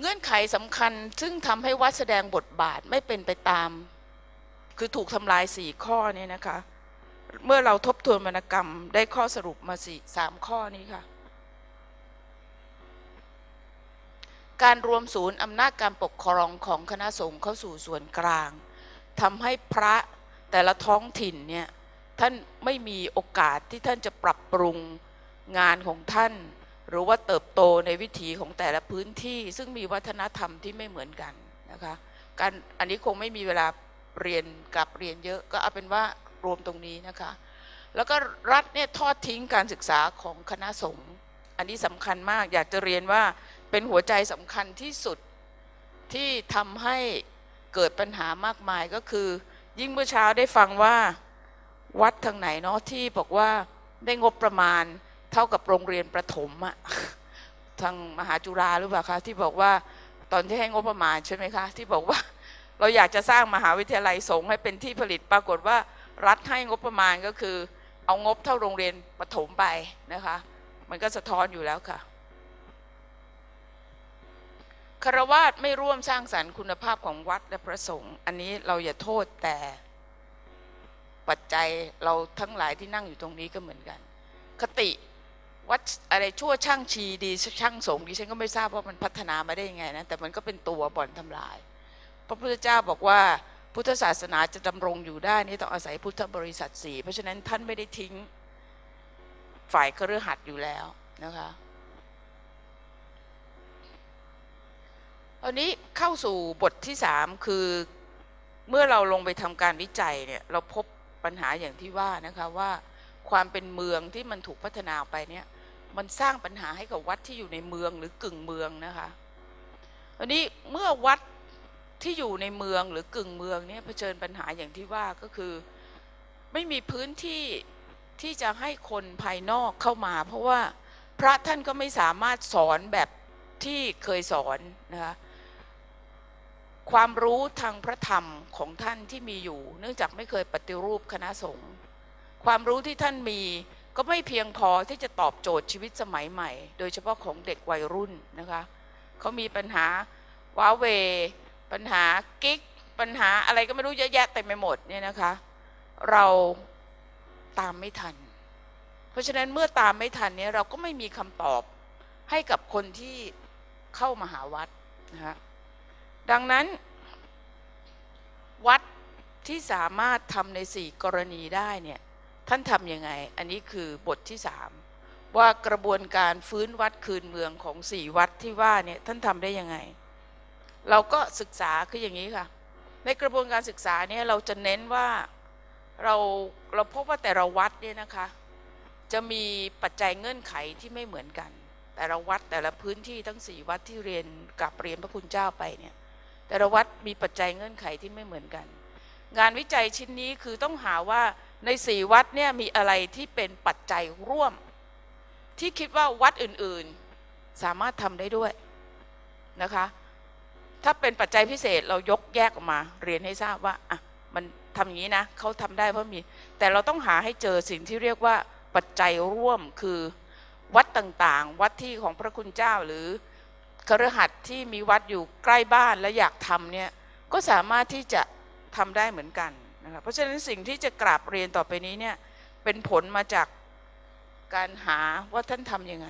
เงื่อนไขสำคัญซึ่งทำให้วัดแสดงบทบาทไม่เป็นไปตาม คือถูกทำลายสี่ข้อนี้นะคะ เมื่อเราทบทวนวรรณกรรมได้ข้อสรุปมาสี่สามข้อนี้ค่ะ การรวมศูนย์อำนาจการปกครองของคณะสงฆ์เข้าสู่ส่วนกลางทำให้พระแต่ละท้องถิ่นเนี่ยท่านไม่มีโอกาสที่ท่านจะปรับปรุงงานของท่าน หรือว่าเติบโตในวิถีของแต่ละพื้นที่ ซึ่งมีวัฒนธรรมที่ไม่เหมือนกันนะคะการอันนี้คงไม่มีเวลาเรียนกับเรียนเยอะก็เอาเป็นว่ารวมตรงนี้นะคะ แล้วก็รัฐเนี่ยทอดทิ้งการศึกษาของคณะสงฆ์อันนี้สำคัญมากอยากจะเรียนว่าเป็นหัวใจสำคัญที่สุดที่ทำให้เกิดปัญหามากมายก็คือ ยิ่งเมื่อเช้าได้ฟังว่าวัดทางไหนเนาะที่บอกว่าได้งบประมาณ เท่ากับโรงเรียนประถมอะทางมหาจุฬาหรือเปล่าคะที่บอกว่าตอนที่ให้งบประมาณใช่ไหมคะที่บอกว่าเราอยากจะสร้างมหาวิทยาลัยสงฆ์ให้เป็นที่ผลิตปรากฏว่ารัฐให้งบประมาณก็คือ เอางบเท่าโรงเรียนประถมไปนะคะ มันก็สะท้อนอยู่แล้วค่ะคารวาสไม่ร่วมสร้างสรรค์คุณภาพของวัดและพระสงฆ์อันนี้เราอย่าโทษแต่ปัจจัยเราทั้งหลายที่นั่งอยู่ตรงนี้ก็เหมือนกัน คติ วัดอะไรชั่วช่างชีดีช่างสงดิฉันก็ไม่ทราบว่ามันพัฒนามาได้ยังไงนะแต่มันก็เป็นตัวบ่อนทำลาย พระพุทธเจ้าบอกว่าพุทธศาสนาจะดำรงอยู่ได้นี่ต้องอาศัยพุทธบริษัทสี่เพราะฉะนั้นท่านไม่ได้ทิ้งฝ่ายเครือขัดอยู่แล้วนะคะตอนนี้เข้าสู่บทที่สามคือเมื่อเราลงไปทำการวิจัยเนี่ยเราพบปัญหาอย่างที่ว่านะคะว่าความเป็นเมืองที่มันถูกพัฒนาไปเนี่ย มันสร้างปัญหาให้กับวัดที่อยู่ในเมืองหรือกึ่งเมืองนะคะตอนนี้เมื่อวัดที่อยู่ในเมืองหรือกึ่งเมืองเนี่ยเผชิญปัญหาอย่างที่ว่าก็คือ ไม่มีพื้นที่ที่จะให้คนภายนอกเข้ามา เพราะว่าพระท่านก็ไม่สามารถสอนแบบที่เคยสอนนะคะความรู้ทางพระธรรมของท่านที่มีอยู่ เนื่องจากไม่เคยปฏิรูปคณะสงฆ์ความรู้ที่ท่านมี ก็ไม่เพียงพอที่จะตอบโจทย์ชีวิตสมัยใหม่ โดยเฉพาะของเด็กวัยรุ่นนะคะเขามีปัญหาว้าเว ปัญหากิ๊ก ปัญหาอะไรก็ไม่รู้เยอะแยะเต็มไปหมดเนี่ยนะคะ เราตามไม่ทัน เพราะฉะนั้นเมื่อตามไม่ทันเนี่ยเราก็ไม่มีคำตอบให้กับคนที่เข้ามาหาวัดนะคะดังนั้น วัดที่สามารถทำในสี่กรณีได้เนี่ย ท่านทำยังไง อันนี้คือบทที่สามว่ากระบวนการฟื้นวัดคืนเมืองของสี่วัดที่ว่าเนี่ยท่านทำได้ยังไง เราก็ศึกษาคืออย่างนี้ค่ะ ในกระบวนการศึกษาเนี่ยเราจะเน้นว่าเราเราพบว่าแต่ละวัดเนี่ยนะคะ จะมีปัจจัยเงื่อนไขที่ไม่เหมือนกัน แต่ละวัดแต่ละพื้นที่ทั้งสี่วัดที่เรียนกับเรียนพระคุณเจ้าไปเนี่ยแต่ละวัดมีปัจจัยเงื่อนไขที่ไม่เหมือนกัน งานวิจัยชิ้นนี้คือต้องหาว่า ในสี่วัดเนี่ยมีอะไรที่เป็นปัจจัยร่วม ที่คิดว่าวัดอื่นๆสามารถทำได้ด้วยนะคะ ถ้าเป็นปัจจัยพิเศษเรายกแยกออกมา เรียนให้ทราบว่าอะมันทำอย่างนี้นะเขาทำได้เพราะมี แต่เราต้องหาให้เจอสิ่งที่เรียกว่าปัจจัยร่วมคือวัดต่างๆ วัดที่ของพระคุณเจ้าหรือคฤหัสถ์ที่มีวัดอยู่ใกล้บ้านและอยากทำเนี่ยก็สามารถที่จะทำได้เหมือนกัน นะคะเพราะฉะนั้นสิ่งที่จะกราบเรียนต่อไปนี้เนี่ยเป็นผลมาจากการหาว่าท่านทำยังไง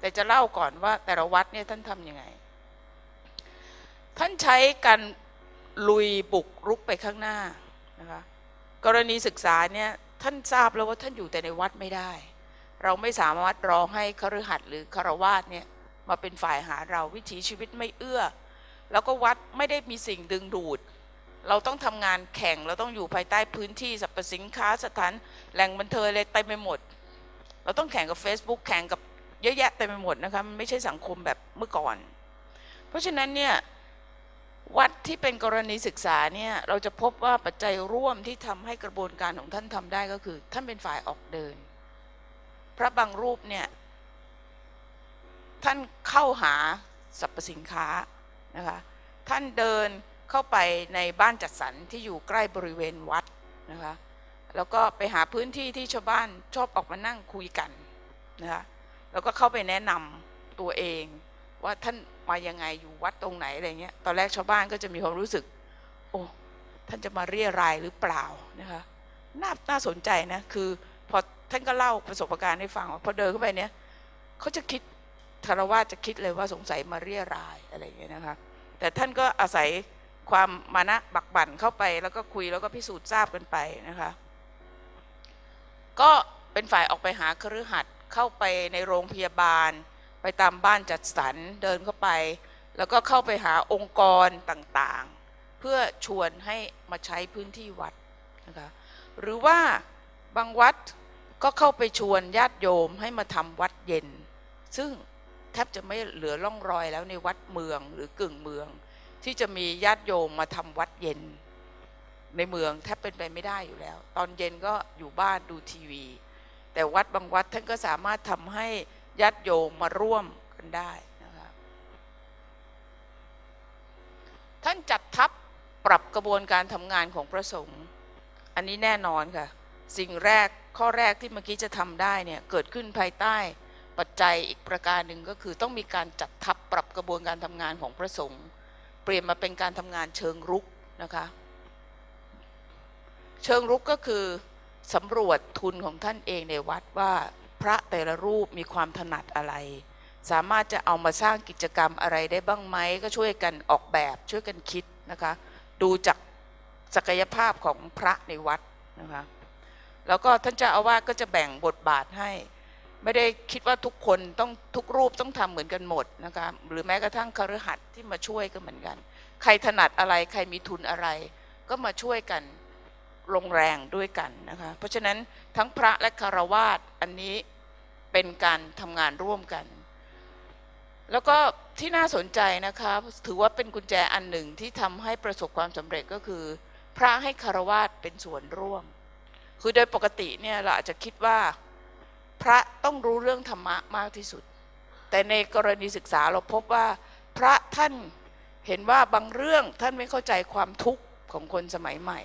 แต่จะเล่าก่อนว่าแต่ละวัดเนี่ยท่านทำยังไง ท่านใช้การลุยบุกรุกไปข้างหน้านะคะกรณีศึกษาเนี่ยท่านทราบแล้วว่าท่านอยู่แต่ในวัดไม่ได้ เราไม่สามารถรองให้คฤหัสถ์หรือคารวาสเนี่ยมาเป็นฝ่ายหาเราวิถีชีวิตไม่เอื้อ แล้วก็วัดไม่ได้มีสิ่งดึงดูด เราต้องทำงานแข่งเราต้องอยู่ภายใต้พื้นที่สรรพสินค้าสถานแหล่งบันเทิงอะไรเต็มไปหมด เราต้องแข่งกับ Facebook แข่งกับเยอะแยะเต็มไปหมดนะคะมันไม่ใช่สังคมแบบเมื่อก่อน เพราะฉะนั้นเนี่ยวัดที่เป็นกรณีศึกษาเนี่ยเราจะพบว่าปัจจัยร่วมที่ทำให้กระบวนการของท่านทำได้ก็คือ ท่านเป็นฝ่ายออกเดิน พระบางรูปเนี่ยท่านเข้าหาสรรพสินค้านะคะท่านเดิน เข้าไปในบ้านจัดสรรที่อยู่ใกล้บริเวณวัดนะคะแล้วก็ไปหาพื้นที่ที่ชาวบ้านชอบออกมานั่งคุยกันนะคะแล้วก็เข้าไปแนะนำตัวเองว่าท่านมายังไงอยู่วัดตรงไหนอะไรเงี้ยตอนแรกชาวบ้านก็จะมีความรู้สึก โอ้ท่านจะมาเรียรายหรือเปล่านะคะน่าน่าสนใจนะคือพอท่านก็เล่าประสบการณ์ให้ฟังว่าพอเดินเข้าไปเนี้ยเขาจะคิดคารวะจะคิดเลยว่าสงสัยมาเรียรายอะไรอย่างเงี้ยนะคะแต่ท่านก็อาศัย ความมานะบักบั่นเข้าไป แล้วก็คุยแล้วก็พิสูจน์ทราบกันไปนะคะ ก็เป็นฝ่ายออกไปหาคฤหัสถ์เข้าไปในโรงพยาบาล ไปตามบ้านจัดสรรเดินเข้าไป แล้วก็เข้าไปหาองค์กรต่างๆ เพื่อชวนให้มาใช้พื้นที่วัดนะคะหรือว่าบางวัดก็เข้าไปชวนญาติโยมให้มาทำวัดเย็น ซึ่งแทบจะไม่เหลือร่องรอยแล้วในวัดเมืองหรือกึ่งเมือง ที่จะมีญาติโยมมาทำวัดเย็น ในเมืองแทบเป็นไปไม่ได้อยู่แล้ว ตอนเย็นก็อยู่บ้านดูทีวี แต่วัดบางวัดท่านก็สามารถทำให้ญาติโยมมาร่วมกันได้นะคะท่านจัดทัพปรับกระบวนการทำงานของพระสงฆ์อันนี้แน่นอนค่ะ สิ่งแรกข้อแรกที่เมื่อกี้จะทำได้เนี่ยเกิดขึ้นภายใต้ปัจจัยอีกประการหนึ่งก็คือต้องมีการจัดทัพปรับกระบวนการทำงานของพระสงฆ์ ปลี่ยนมาเป็นการทำงานเชิงรุกนะคะ เชิงรุกก็คือสำรวจทุนของท่านเองในวัดว่าพระแต่ละรูปมีความถนัดอะไร สามารถจะเอามาสร้างกิจกรรมอะไรได้บ้างไหมก็ช่วยกันออกแบบช่วยกันคิดนะคะ ดูจากศักยภาพของพระในวัดนะคะ แล้วก็ท่านเจ้าอาวาสก็จะแบ่งบทบาทให้ ไม่ได้คิดว่าทุกคนต้องทุกรูปต้องทำเหมือนกันหมดนะคะหรือแม้กระทั่งคฤหัสถ์ที่มาช่วยก็เหมือนกัน ใครถนัดอะไรใครมีทุนอะไร ก็มาช่วยกันลงแรงด้วยกันนะคะเพราะฉะนั้นทั้งพระและคารวาสอันนี้เป็นการทำงานร่วมกัน แล้วก็ที่น่าสนใจนะคะถือว่าเป็นกุญแจอันหนึ่งที่ทำให้ประสบความสำเร็จก็คือ พระให้คารวาสเป็นส่วนร่วม คือโดยปกติเนี่ยเราอาจจะคิดว่า พระต้องรู้เรื่องธรรมะมากที่สุด แต่ในกรณีศึกษาเราพบว่า พระท่านเห็นว่าบางเรื่องท่านไม่เข้าใจความทุกข์ของคนสมัยใหม่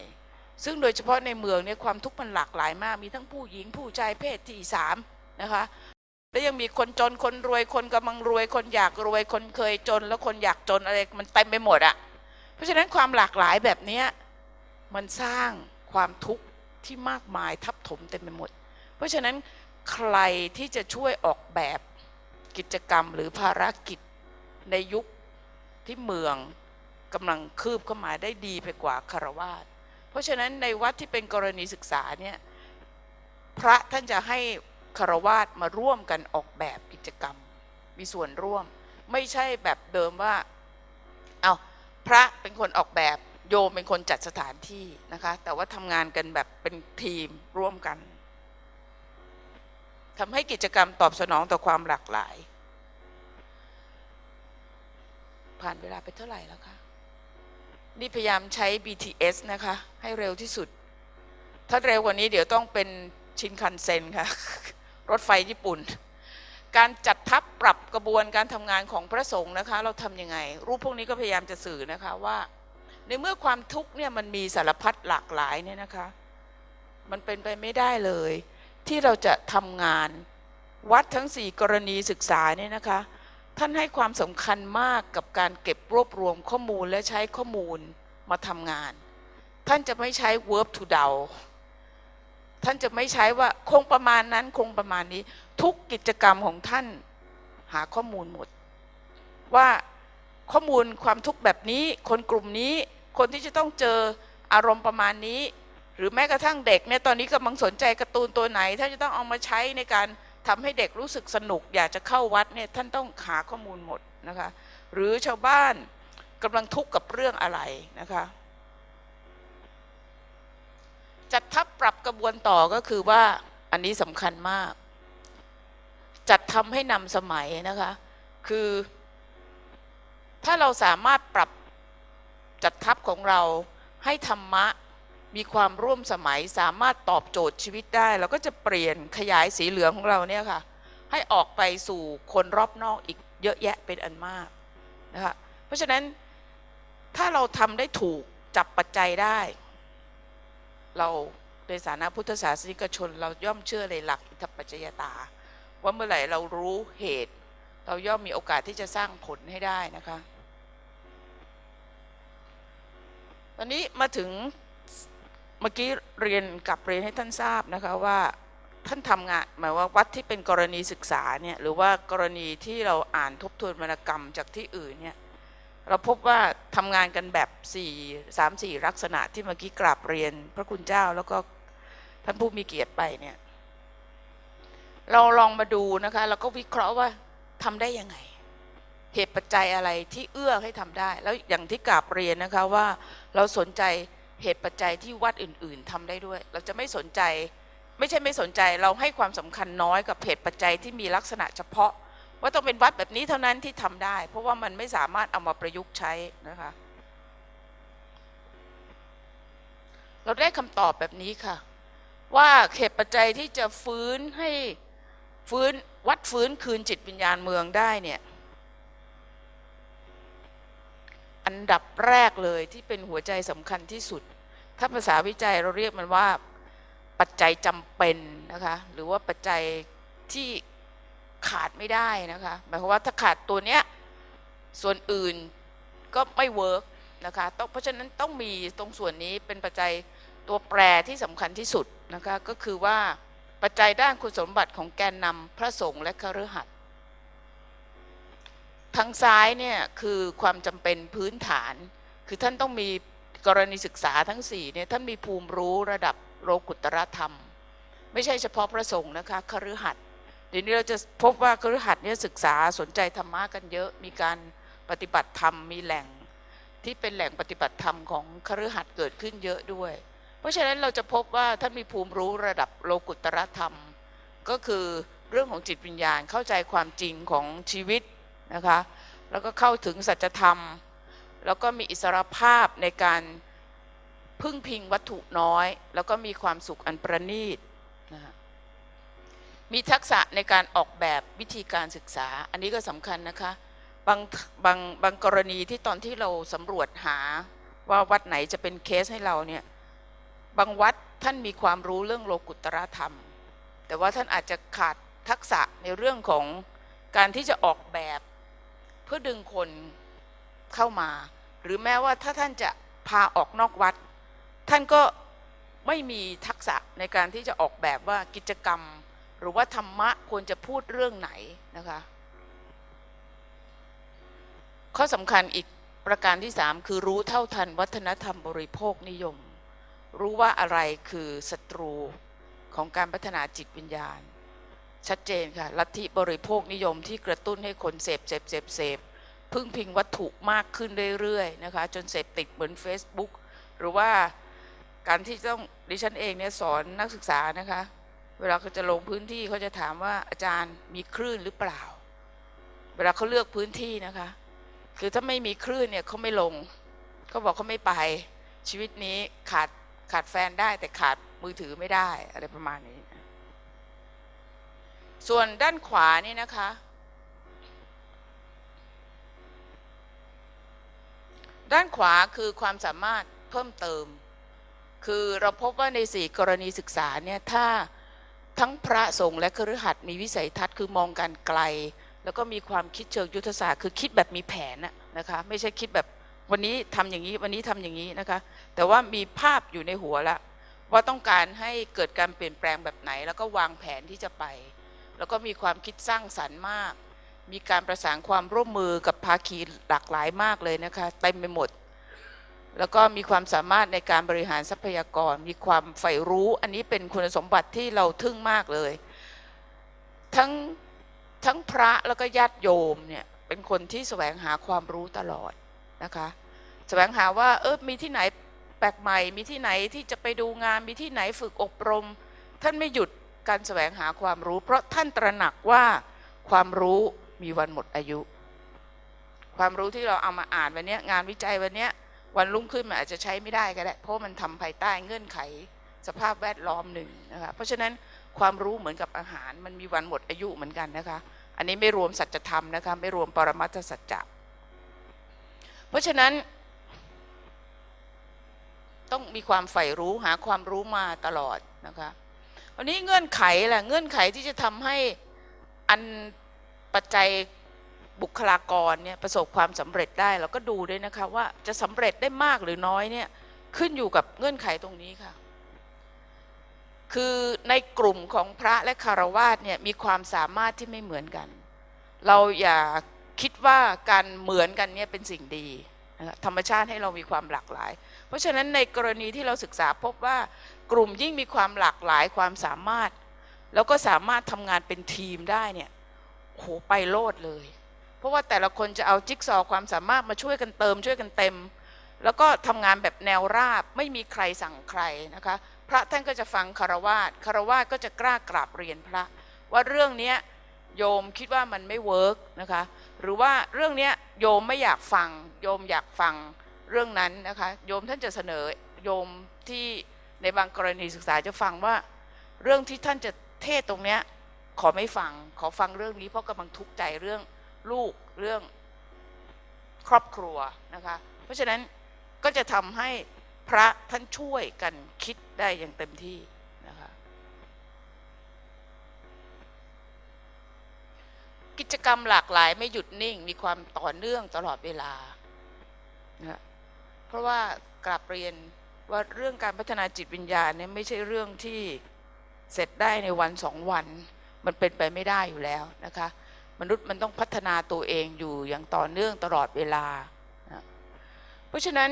ซึ่งโดยเฉพาะในเมืองเนี่ยความทุกข์มันหลากหลายมาก มีทั้งผู้หญิงผู้ชายเพศที่สามนะคะแล้วยังมีคนจนคนรวยคนกำลังรวย คนอยากรวยคนเคยจน แล้วคนอยากจนอะไรมันเต็มไปหมดอะเพราะฉะนั้นความหลากหลายแบบนี้มันสร้างความทุกข์ที่มากมายทับถมเต็มไปหมด เพราะฉะนั้น ใครที่จะช่วยออกแบบกิจกรรมหรือภารกิจในยุคที่เมืองกำลังคืบเข้ามาได้ดีไปกว่าคารวาสเพราะฉะนั้นในวัดที่เป็นกรณีศึกษาเนี่ยพระท่านจะให้คารวาสมาร่วมกันออกแบบกิจกรรม มีส่วนร่วม ไม่ใช่แบบเดิมว่าเอาพระเป็นคนออกแบบโยมเป็นคนจัดสถานที่นะคะ แต่ว่าทำงานกันแบบเป็นทีมร่วมกัน ทำให้กิจกรรมตอบสนองต่อความหลากหลาย ผ่านเวลาไปเท่าไหร่แล้วคะนี่พยายามใช้ BTS นะคะ ให้เร็วที่สุด ถ้าเร็วกว่านี้เดี๋ยวต้องเป็นชินคันเซ็นค่ะ รถไฟญี่ปุ่น การจัดทัพปรับกระบวนการทำงานของพระสงฆ์นะคะ เราทำยังไง รูปพวกนี้ก็พยายามจะสื่อนะคะว่า ในเมื่อความทุกข์เนี่ยมันมีสารพัดหลากหลายเนี่ยนะคะ มันเป็นไปไม่ได้เลย ที่เราจะทำงาน วัดทั้งสี่กรณีศึกษาเนี่ยนะคะ ท่านให้ความสำคัญมากกับการเก็บรวบรวมข้อมูลและใช้ข้อมูลมาทำงาน ท่านจะไม่ใช้ verb to เดาท่านจะไม่ใช้ว่าคงประมาณนั้นคงประมาณนี้ ทุกกิจกรรมของท่านหาข้อมูลหมด ว่าข้อมูลความทุกข์แบบนี้ คนกลุ่มนี้ คนที่จะต้องเจออารมณ์ประมาณนี้ หรือแม้กระทั่งเด็กเนี่ยตอนนี้กำลังสนใจการ์ตูนตัวไหน ถ้าจะต้องเอามาใช้ในการทำให้เด็กรู้สึกสนุก อยากจะเข้าวัดเนี่ยท่านต้องหาข้อมูลหมดนะคะหรือชาวบ้านกำลังทุกข์กับเรื่องอะไรนะคะจัดทัพปรับกระบวนต่อก็คือว่าอันนี้สำคัญมาก จัดทำให้นำสมัยนะคะคือถ้าเราสามารถปรับจัดทัพของเราให้ธรรมะ มีความร่วมสมัยสามารถตอบโจทย์ชีวิตได้ เราก็จะเปลี่ยนขยายสีเหลืองของเราเนี่ยค่ะ ให้ออกไปสู่คนรอบนอกอีกเยอะแยะเป็นอันมากนะคะเพราะฉะนั้นถ้าเราทำได้ถูกจับปัจจัยได้ เราในฐานะพุทธศาสนิกชน เราย่อมเชื่อในหลักอิทธิปัจจยตา ว่าเมื่อไหร่เรารู้เหตุ เราย่อมมีโอกาสที่จะสร้างผลให้ได้นะคะ ตอนนี้มาถึง เมื่อกี้เรียนกับเรียนให้ท่านทราบนะคะว่าท่านทำงานหมายว่าวัดที่เป็นกรณีศึกษาเนี่ยหรือว่ากรณีที่เราอ่านทบทวนวรรณกรรมจากที่อื่นเนี่ยเราพบว่าทำงานกันแบบ4 3 4ลักษณะที่เมื่อกี้กราบเรียน พระคุณเจ้าแล้วก็ท่านผู้มีเกียรติไปเนี่ยเราลองมาดูนะคะแล้วก็วิเคราะห์ว่าทำได้ยังไง เหตุปัจจัยอะไรที่เอื้อให้ทำได้ แล้วอย่างที่กราบเรียนนะคะว่าเราสนใจ เหตุปัจจัยที่วัดอื่น ๆทำได้ด้วย เราจะไม่สนใจ ไม่ใช่ไม่สนใจ เราให้ความสำคัญน้อยกับเหตุปัจจัยที่มีลักษณะเฉพาะ ว่าต้องเป็นวัดแบบนี้เท่านั้นที่ทำได้ เพราะว่ามันไม่สามารถเอามาประยุกต์ใช้นะคะ เราได้คำตอบแบบนี้ค่ะ ว่าเหตุปัจจัยที่จะฟื้นให้ฟื้นวัดฟื้นคืนจิตวิญญาณเมืองได้เนี่ย อันดับแรกเลยที่เป็นหัวใจสำคัญที่สุด ถ้าภาษาวิจัยเราเรียกมันว่า ปัจจัยจำเป็นนะคะหรือว่าปัจจัยที่ขาดไม่ได้นะคะหมายความว่าถ้าขาดตัวเนี้ยส่วนอื่นก็ไม่เวิร์กนะคะเพราะฉะนั้นต้องมีตรงส่วนนี้เป็นปัจจัยตัวแปรที่สำคัญที่สุดนะคะก็คือว่าปัจจัยด้านคุณสมบัติของแกนนำพระสงฆ์และคฤหัสถ์ ทางซ้ายเนี่ยคือความจำเป็นพื้นฐาน คือท่านต้องมีกรณีศึกษาทั้งสี่เนี่ยท่านมีภูมิรู้ระดับโลกุตรธรรม ไม่ใช่เฉพาะพระสงฆ์นะคะคฤหัสถ์เดี๋ยวนี้เราจะพบว่าคฤหัสถ์เนี่ยศึกษาสนใจธรรมะกันเยอะมีการปฏิบัติธรรมมีแหล่งที่เป็นแหล่งปฏิบัติธรรมของคฤหัสถ์เกิดขึ้นเยอะด้วย เพราะฉะนั้นเราจะพบว่าท่านมีภูมิรู้ระดับโลกุตรธรรม ก็คือเรื่องของจิตวิญญาณเข้าใจความจริงของชีวิต นะคะ แล้วก็เข้าถึงสัจธรรม แล้วก็มีอิสรภาพในการพึ่งพิงวัตถุน้อย แล้วก็มีความสุขอันประณีตนะะมีทักษะในการออกแบบวิธีการศึกษา อันนี้ก็สำคัญนะคะบางบางบางกรณีที่ตอนที่เราสำรวจหาว่าวัดไหนจะเป็นเคสให้เราเนี่ยบางวัดท่านมีความรู้เรื่องโลกุตรธรรม แต่ว่าท่านอาจจะขาดทักษะในเรื่องของการที่จะออกแบบ พื่อดึงคนเข้ามา หรือแม้ว่าถ้าท่านจะพาออกนอกวัด ท่านก็ไม่มีทักษะในการที่จะออกแบบว่ากิจกรรม หรือว่าธรรมะควรจะพูดเรื่องไหนนะคะ ข้อสำคัญอีกประการที่สามคือรู้เท่าทันวัฒนธรรมบริโภคนิยม รู้ว่าอะไรคือศัตรูของการพัฒนาจิตวิญญาณ ชัดเจนค่ะ ลัทธิบริโภคนิยมที่กระตุ้นให้คนเสพเสพเสพเสพพึ่งพิงวัตถุมากขึ้นเรื่อยๆนะคะ จนเสพติดเหมือน Facebook หรือว่าการที่ต้องดิฉันเองเนี่ยสอนนักศึกษานะคะ เวลาเขาจะลงพื้นที่เขาจะถามว่าอาจารย์มีคลื่นหรือเปล่า เวลาเขาเลือกพื้นที่นะคะ คือถ้าไม่มีคลื่นเนี่ยเขาไม่ลงเขาบอกเขาไม่ไปชีวิตนี้ขาดขาดแฟนได้แต่ขาดมือถือไม่ได้อะไรประมาณนี้ ส่วนด้านขวานี่นะคะ ด้านขวาคือความสามารถเพิ่มเติม คือเราพบว่าในสี่กรณีศึกษาเนี่ยถ้าทั้งพระสงฆ์และคฤหัสถ์มีวิสัยทัศน์คือมองการไกล แล้วก็มีความคิดเชิงยุทธศาสตร์ คือคิดแบบมีแผนนะนะคะ ไม่ใช่คิดแบบวันนี้ทำอย่างนี้วันนี้ทำอย่างนี้นะคะ แต่ว่ามีภาพอยู่ในหัวละว่าต้องการให้เกิดการเปลี่ยนแปลงแบบไหน แล้วก็วางแผนที่จะไป แล้วก็มีความคิดสร้างสรรค์มาก มีการประสานความร่วมมือกับภาคีหลากหลายมากเลยนะคะเต็มไปหมด แล้วก็มีความสามารถในการบริหารทรัพยากร มีความใฝ่รู้ อันนี้เป็นคุณสมบัติที่เราทึ่งมากเลย ทั้งทั้งพระแล้วก็ญาติโยมเนี่ยเป็นคนที่แสวงหาความรู้ตลอดนะคะแสวงหาว่าเออมีที่ไหนแปลกใหม่ มีที่ไหนที่จะไปดูงาน มีที่ไหนฝึกอบรม ท่านไม่หยุด การแสวงหาความรู้ เพราะท่านตระหนักว่าความรู้มีวันหมดอายุ ความรู้ที่เราเอามาอ่านวันนี้งานวิจัยวันนี้วันรุ่งขึ้นมันอาจจะใช้ไม่ได้ก็ได้เพราะมันทำภายใต้เงื่อนไขสภาพแวดล้อมหนึ่งนะคะเพราะฉะนั้นความรู้เหมือนกับอาหารมันมีวันหมดอายุเหมือนกันนะคะ อันนี้ไม่รวมสัจธรรมนะคะไม่รวมปรมัตถสัจจะเพราะฉะนั้น ต้องมีความใฝ่รู้หาความรู้มาตลอดนะคะ วันนี้เงื่อนไขแหละเงื่อนไขที่จะทำให้อันปัจจัยบุคลากรเนี่ยประสบความสำเร็จได้เราก็ดูด้วยนะคะว่าจะสำเร็จได้มากหรือน้อยเนี่ยขึ้นอยู่กับเงื่อนไขตรงนี้ค่ะ คือในกลุ่มของพระและคารวาสเนี่ยมีความสามารถที่ไม่เหมือนกัน เราอย่าคิดว่าการเหมือนกันเนี่ยเป็นสิ่งดี ธรรมชาติให้เรามีความหลากหลาย เพราะฉะนั้นในกรณีที่เราศึกษาพบว่ากลุ่มยิ่งมีความหลากหลายความสามารถ แล้วก็สามารถทำงานเป็นทีมได้เนี่ยโหไปโลดเลย เพราะว่าแต่ละคนจะเอาจิ๊กซอว์ความสามารถมาช่วยกันเติม ช่วยกันเต็ม แล้วก็ทำงานแบบแนวราบไม่มีใครสั่งใครนะคะ พระท่านก็จะฟังคารวาสคารวาสก็จะกล้ากราบเรียนพระ ว่าเรื่องนี้โยมคิดว่ามันไม่เวิร์กนะคะ หรือว่าเรื่องนี้โยมไม่อยากฟัง โยมอยากฟังเรื่องนั้นนะคะโยมท่านจะเสนอโยมที่ในบางกรณีศึกษาจะฟังว่า เรื่องที่ท่านจะเทศตรงเนี้ยขอไม่ฟังขอฟังเรื่องนี้เพราะกำลังทุกข์ใจเรื่องลูกเรื่องครอบครัวนะคะเพราะฉะนั้นก็จะทำให้พระท่านช่วยกันคิดได้อย่างเต็มที่นะคะ กิจกรรมหลากหลายไม่หยุดนิ่ง มีความต่อเนื่องตลอดเวลานะเพราะว่ากลับเรียนว่าเรื่องการพัฒนาจิตวิญญาณเนี่ยไม่ใช่เรื่องที่เสร็จได้ในวันสองวัน มันเป็นไปไม่ได้อยู่แล้วนะคะ มนุษย์มันต้องพัฒนาตัวเองอยู่อย่างต่อเนื่องตลอดเวลานะเพราะฉะนั้น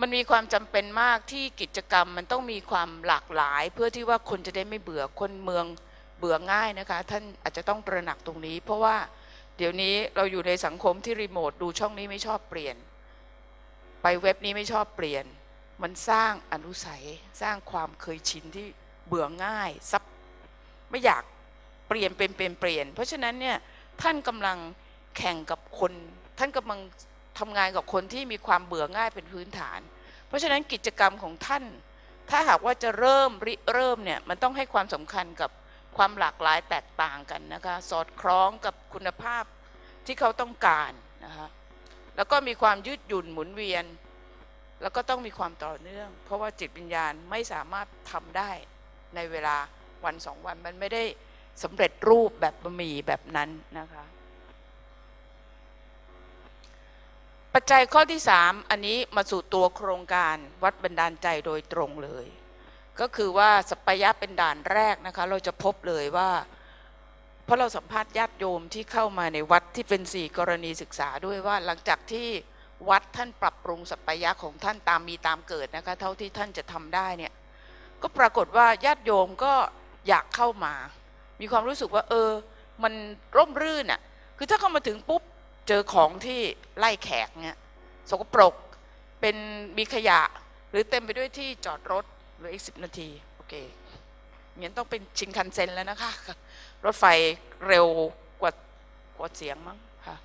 มันมีความจำเป็นมากที่กิจกรรมมันต้องมีความหลากหลาย เพื่อที่ว่าคนจะได้ไม่เบื่อคนเมือง เบื่อง่ายนะคะ ท่านอาจจะต้องตระหนักตรงนี้ เพราะว่าเดี๋ยวนี้เราอยู่ในสังคมที่รีโมทดูช่องนี้ไม่ชอบเปลี่ยน ไปเว็บนี้ไม่ชอบเปลี่ยน มันสร้างอนุสัยสร้างความเคยชินที่เบื่อง่ายซับไม่อยากเปลี่ยนเป็นเปลี่ยนเปลี่ยน เพราะฉะนั้นเนี่ยท่านกำลังแข่งกับคน ท่านกำลังทำงานกับคนที่มีความเบื่อง่ายเป็นพื้นฐาน เพราะฉะนั้นกิจกรรมของท่าน ถ้าหากว่าจะเริ่มริเริ่มเนี่ยมันต้องให้ความสำคัญกับ ความหลากหลายแตกต่างกันนะคะสอดคล้องกับคุณภาพที่เขาต้องการนะคะแล้วก็มีความยืดหยุ่นหมุนเวียน แล้วก็ต้องมีความต่อเนื่อง เพราะว่าจิตวิญญาณไม่สามารถทำได้ในเวลาวันสองวันมันไม่ได้สำเร็จรูปแบบบะหมี่แบบนั้นนะคะปัจจัยข้อที่สามอันนี้มาสู่ตัวโครงการวัดบันดาลใจโดยตรงเลย ก็คือว่าสัปยะเป็นด่านแรกนะคะ เราจะพบเลยว่า เพราะเราสัมภาษณ์ญาติโยมที่เข้ามาในวัดที่เป็นสี่กรณีศึกษาด้วยว่าหลังจากที่วัดท่านปรับปรุงสัปยะของท่านตามมีตามเกิดนะคะ เท่าที่ท่านจะทำได้เนี่ยก็ปรากฏว่าญาติโยมก็อยากเข้ามา มีความรู้สึกว่า เออ มันร่มรื่นอะ่ะคือถ้าเข้ามาถึงปุ๊บเจอของที่ไล่แขกเนี่ยสกปรกเป็นมีขยะ หรือเต็มไปด้วยที่จอดรถ ลืออีกสิบนาที โอเคงั้นต้องเป็นชินคันเซ็นแล้วนะคะ รถไฟเร็วกว่ากว่าเสียงมั้งค่ะ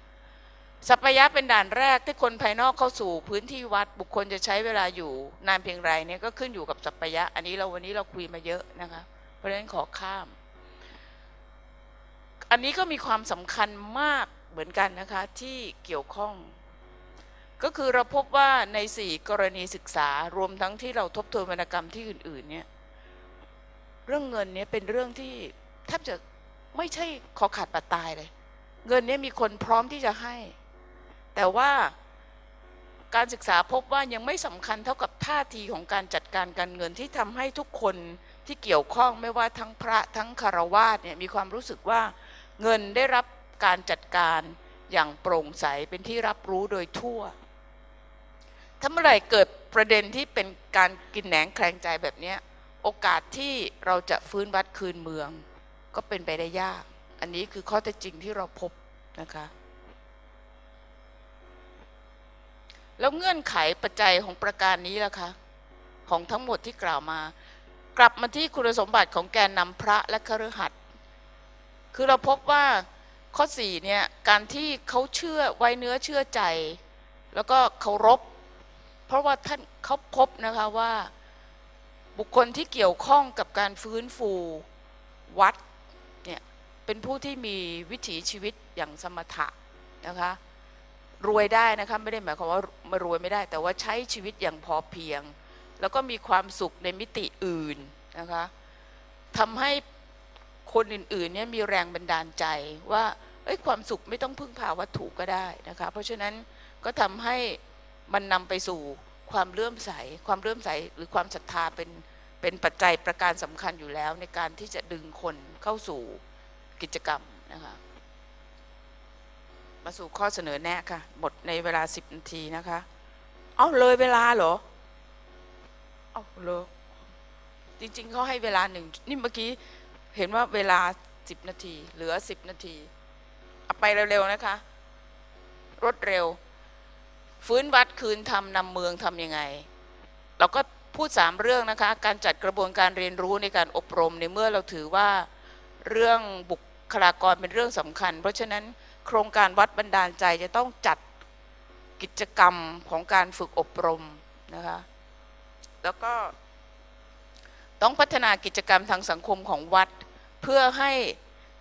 สัปยะเป็นด่านแรกที่คนภายนอกเข้าสู่พื้นที่วัดบุคคลจะใช้เวลาอยู่นานเพียงไรเนี่ยก็ขึ้นอยู่กับสัปยะ อันนี้เราวันนี้เราคุยมาเยอะนะคะ เพราะฉะนั้นขอข้าม อันนี้ก็มีความสำคัญมากเหมือนกันนะคะที่เกี่ยวข้อง ก็คือเราพบว่าในสี่กรณีศึกษารวมทั้งที่เราทบทวนวรรณกรรมที่อื่น ๆ เนี่ย เรื่องเงินเนี่ยเป็นเรื่องที่แทบจะไม่ใช่ขอขาดปัดตายเลย เงินเนี่ยมีคนพร้อมที่จะให้ แต่ว่าการศึกษาพบว่ายังไม่สำคัญเท่ากับท่าทีของการจัดการการเงินที่ทำให้ทุกคนที่เกี่ยวข้องไม่ว่าทั้งพระทั้งคารวาสเนี่ยมีความรู้สึกว่าเงินได้รับการจัดการอย่างโปร่งใสเป็นที่รับรู้โดยทั่ว ถ้าเมื่อไหร่เกิดประเด็นที่เป็นการกินแหนงแคลงใจแบบนี้โอกาสที่เราจะฟื้นวัดคืนเมือง ก็เป็นไปได้ยาก อันนี้คือข้อเท็จจริงที่เราพบนะคะ แล้วเงื่อนไขปัจจัยของประการนี้ล่ะคะ ของทั้งหมดที่กล่าวมา กลับมาที่คุณสมบัติของแกนนำพระและคฤหัสถ์คือเราพบว่าข้อสี่เนี่ยการที่เขาเชื่อไว้เนื้อเชื่อใจ แล้วก็เคารพ เพราะว่าท่านเขาพบนะคะว่าบุคคลที่เกี่ยวข้องกับการฟื้นฟูวัดเนี่ยเป็นผู้ที่มีวิถีชีวิตอย่างสมถะนะคะรวยได้นะคะไม่ได้หมายความว่ามารวยไม่ได้ แต่ว่าใช้ชีวิตอย่างพอเพียง แล้วก็มีความสุขในมิติอื่นนะคะทำให้คนอื่นๆเนี่ยมีแรงบันดาลใจว่าเอ้ยความสุขไม่ต้องพึ่งพาวัตถุก็ได้นะคะเพราะฉะนั้นก็ทำให้ มันนำไปสู่ความเลื่อมใส ความเลื่อมใสหรือความศรัทธาเป็นเป็นปัจจัยประการสำคัญอยู่แล้วในการที่จะดึงคนเข้าสู่กิจกรรมนะคะมาสู่ข้อเสนอแนะค่ะ หมดในเวลาสิบนาทีนะคะ เอ้าเลยเวลาเหรอ เอ้าเลยจริงๆเขาให้เวลาหนึ่งนี่เมื่อกี้เห็นว่าเวลาสิบนาที เหลือสิบนาที เอาไปเร็วๆนะคะรวดเร็ว ฟื้นวัดคืนทำนำเมืองทำยังไง เราก็พูดสามเรื่องนะคะ การจัดกระบวนการเรียนรู้ในการอบรมในเมื่อเราถือว่าเรื่องบุคลากรเป็นเรื่องสำคัญ เพราะฉะนั้นโครงการวัดบันดาลใจจะต้องจัดกิจกรรมของการฝึกอบรมนะคะ แล้วก็ต้องพัฒนากิจกรรมทางสังคมของวัดเพื่อให้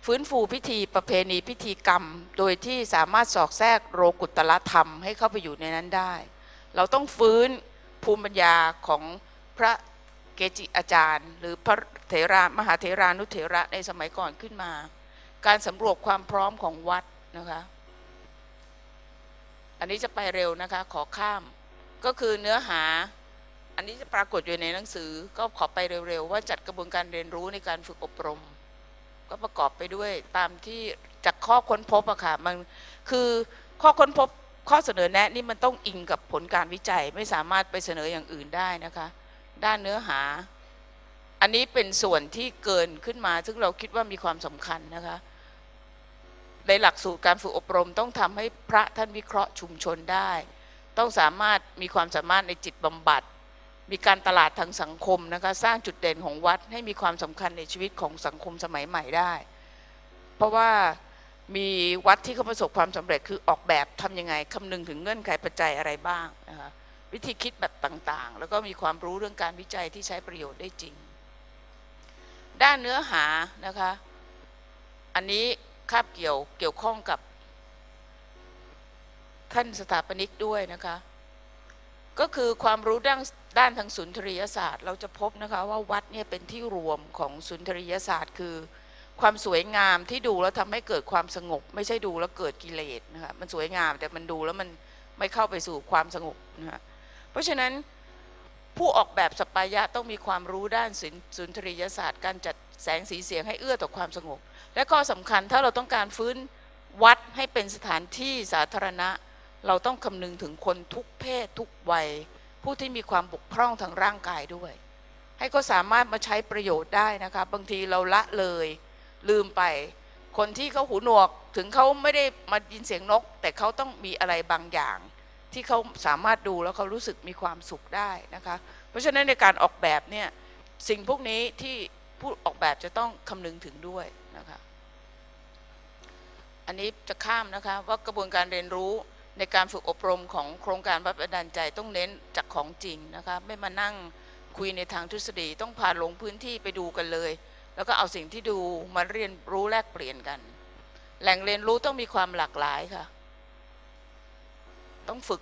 ฟื้นฟูพิธีประเพณีพิธีกรรม โดยที่สามารถสอกแทรกโรกุตละธรรมให้เข้าไปอยู่ในนั้นได้ เราต้องฟื้นภูมิปัญญาของพระเกจิอาจารย์ หรือพระเถรามหาเถรานุเถระในสมัยก่อนขึ้นมา การสำรวจความพร้อมของวัดนะคะ อันนี้จะไปเร็วนะคะขอข้ามก็คือเนื้อหาอันนี้จะปรากฏอยู่ในหนังสือ ก็ขอไปเร็วๆว่าจัดกระบวนการเรียนรู้ในการฝึกอบรม ก็ประกอบไปด้วยตามที่จากข้อค้นพบอะค่ะมันคือข้อค้นพบข้อเสนอแนะนี่มันต้องอิงกับผลการวิจัยไม่สามารถไปเสนออย่างอื่นได้นะคะ ด้านเนื้อหา อันนี้เป็นส่วนที่เกินขึ้นมา ซึ่งเราคิดว่ามีความสำคัญนะคะในหลักสูตรการฝึกอบรมต้องทำให้พระท่านวิเคราะห์ชุมชนได้ ต้องสามารถมีความสามารถในจิตบำบัด มีการตลาดทางสังคมนะคะสร้างจุดเด่นของวัดให้มีความสำคัญในชีวิตของสังคมสมัยใหม่ได้ เพราะว่ามีวัดที่เขาประสบความสำเร็จคือออกแบบทำยังไงคำนึงถึงเงื่อนไขปัจจัยอะไรบ้างนะคะวิธีคิดแบบต่างๆ แล้วก็มีความรู้เรื่องการวิจัยที่ใช้ประโยชน์ได้จริง ด้านเนื้อหานะคะ อันนี้คาบเกี่ยวเกี่ยวข้องกับท่านสถาปนิกด้วยนะคะ ก็คือความรู้ด้านด้านทางสุนทรียศาสตร์ เราจะพบนะคะว่าวัดเนี่ยเป็นที่รวมของสุนทรียศาสตร์ คือ ความสวยงามที่ดูแล้วทำให้เกิดความสงบ ไม่ใช่ดูแล้วเกิดกิเลสนะคะมันสวยงามแต่มันดูแล้วมันไม่เข้าไปสู่ความสงบนะคะเพราะฉะนั้นผู้ออกแบบสปายะต้องมีความรู้ด้านสุนสนทรียศาสตร์ การจัดแสงสีเสียงให้เอื้อต่อความสงบ และข้อสำคัญถ้าเราต้องการฟื้นวัดให้เป็นสถานที่สาธารณะ เราต้องคำนึงถึงคนทุกเพศทุกวัย ผู้ที่มีความบกพร่องทางร่างกายด้วย ให้เขาสามารถมาใช้ประโยชน์ได้นะคะ บางทีเราละเลย ลืมไป คนที่เขาหูหนวกถึงเขาไม่ได้มายินเสียงนก แต่เขาต้องมีอะไรบางอย่าง ที่เขาสามารถดูแล้วเขารู้สึกมีความสุขได้นะคะ เพราะฉะนั้นในการออกแบบเนี่ยสิ่งพวกนี้ที่ผู้ออกแบบจะต้องคำนึงถึงด้วยนะคะ อันนี้จะข้ามนะคะว่ากระบวนการเรียนรู้ ในการฝึกอบรมของโครงการวัดบันดาลใจต้องเน้นจากของจริงนะคะไม่มานั่งคุยในทางทฤษฎีต้องพาลงพื้นที่ไปดูกันเลย แล้วก็เอาสิ่งที่ดูมาเรียนรู้แลกเปลี่ยนกัน แหล่งเรียนรู้ต้องมีความหลากหลายค่ะ ต้องฝึก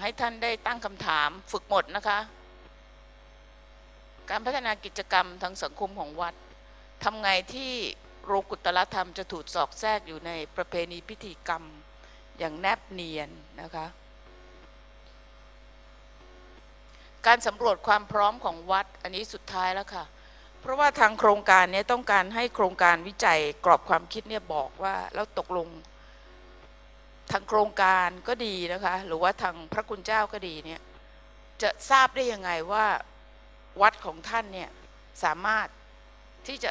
ให้ท่านได้ตั้งคำถามฝึกหมดนะคะ การพัฒนากิจกรรมทางสังคมของวัดทำไงที่โรกุตละธรรมจะถูกสอกแทรกอยู่ในประเพณีพิธีกรรม อย่างแนบเนียนนะคะ การสำรวจความพร้อมของวัดอันนี้สุดท้ายแล้วค่ะ เพราะว่าทางโครงการเนี้ต้องการให้โครงการวิจัยกรอบความคิดเนี่ยบอกว่าแล้วตกลงทางโครงการก็ดีนะคะ หรือว่าทางพระคุณเจ้าก็ดีเนี่ยจะทราบได้ยังไงว่าวัดของท่านเนี่ยสามารถที่จะ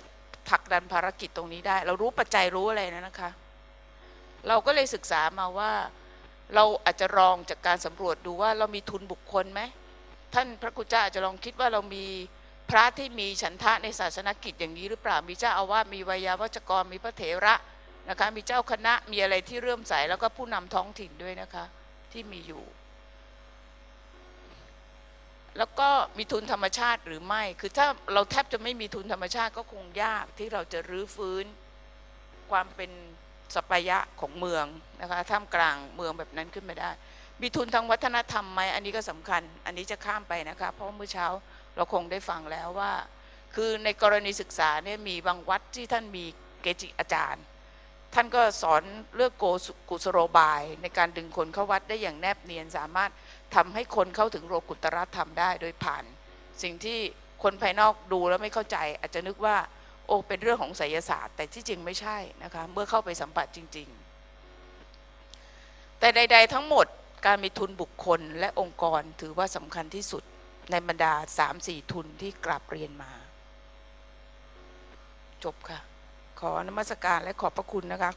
ผลักดันภารกิจตรงนี้ได้ เรารู้ปัจจัยรู้อะไรนะนะคะ เราก็เลยศึกษามาว่า เราอาจจะลองจากการสำรวจดูว่าเรามีทุนบุคคลไหมท่านพระคุเจ้าอาจจะลองคิดว่าเรามีพระที่มีฉันทะในศาสนกิจอย่างนี้หรือเปล่ามีเจ้าอาวาสมีวิยาวัจกรมีพระเถระนะคะมีเจ้าคณะมีอะไรที่เรื่อมใสแล้วก็ผู้นำท้องถิ่นด้วยนะคะ ที่มีอยู่ แล้วก็มีทุนธรรมชาติหรือไม่ คือถ้าเราแทบจะไม่มีทุนธรรมชาติก็คงยากที่เราจะรื้อฟื้น ความเป็น สปายะของเมืองนะคะท่ามกลางเมืองแบบนั้นขึ้นมาได้ มีทุนทางวัฒนธรรมไหมอันนี้ก็สำคัญ อันนี้จะข้ามไปนะคะ เพราะเมื่อเช้าเราคงได้ฟังแล้วว่า คือในกรณีศึกษาเนี่ยมีบางวัดที่ท่านมีเกจิอาจารย์ ท่านก็สอนเรื่องโกสุกุสโรบายในการดึงคนเข้าวัดได้อย่างแนบเนียนสามารถทำให้คนเข้าถึงโลกุตรธรรมได้โดยผ่าน สิ่งที่คนภายนอกดูแล้วไม่เข้าใจ อาจจะนึกว่า อ้เป็นเรื่องของไสยศาสตร์ แต่ที่จริงไม่ใช่นะคะเมื่อเข้าไปสัมผัสจริง ๆ แต่ใด ๆ ทั้งหมดการมีทุนบุคคลและองค์กรถือว่าสำคัญที่สุดในบรรดาสามสี่ทุนที่กราบเรียนมา จบค่ะ ขอนมัสการและขอบพระคุณนะคะ